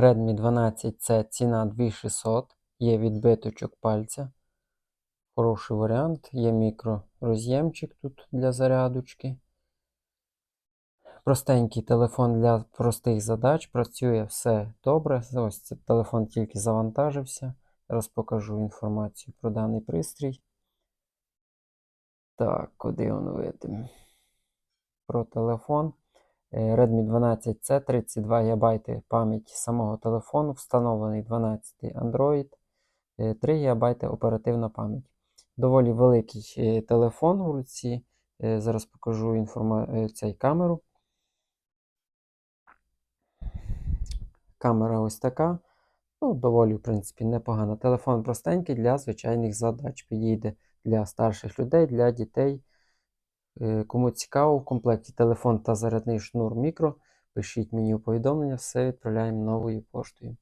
Redmi 12C ціна 2600, є відбиточок пальця. Хороший варіант. Є мікророз'ємчик тут для зарядочки. Простенький телефон для простих задач. Працює все добре. Ось цей телефон тільки завантажився. Зараз покажу інформацію про даний пристрій. Так, куди він видим? Про телефон. Е, Redmi 12C 32 ГБ пам'яті самого телефону, встановлений 12 Android, е, 3 ГБ оперативна пам'ять. Доволі великий е, телефон у руці. Е, Зараз покажу інформа... е, цей камеру. Камера ось така. Ну, доволі, в принципі, непогана. Телефон простенький для звичайних задач. Підійде для старших людей, для дітей. Е, Кому цікаво, в комплекті телефон та зарядний шнур мікро. Пишіть мені у повідомлення, все відправляємо новою поштою.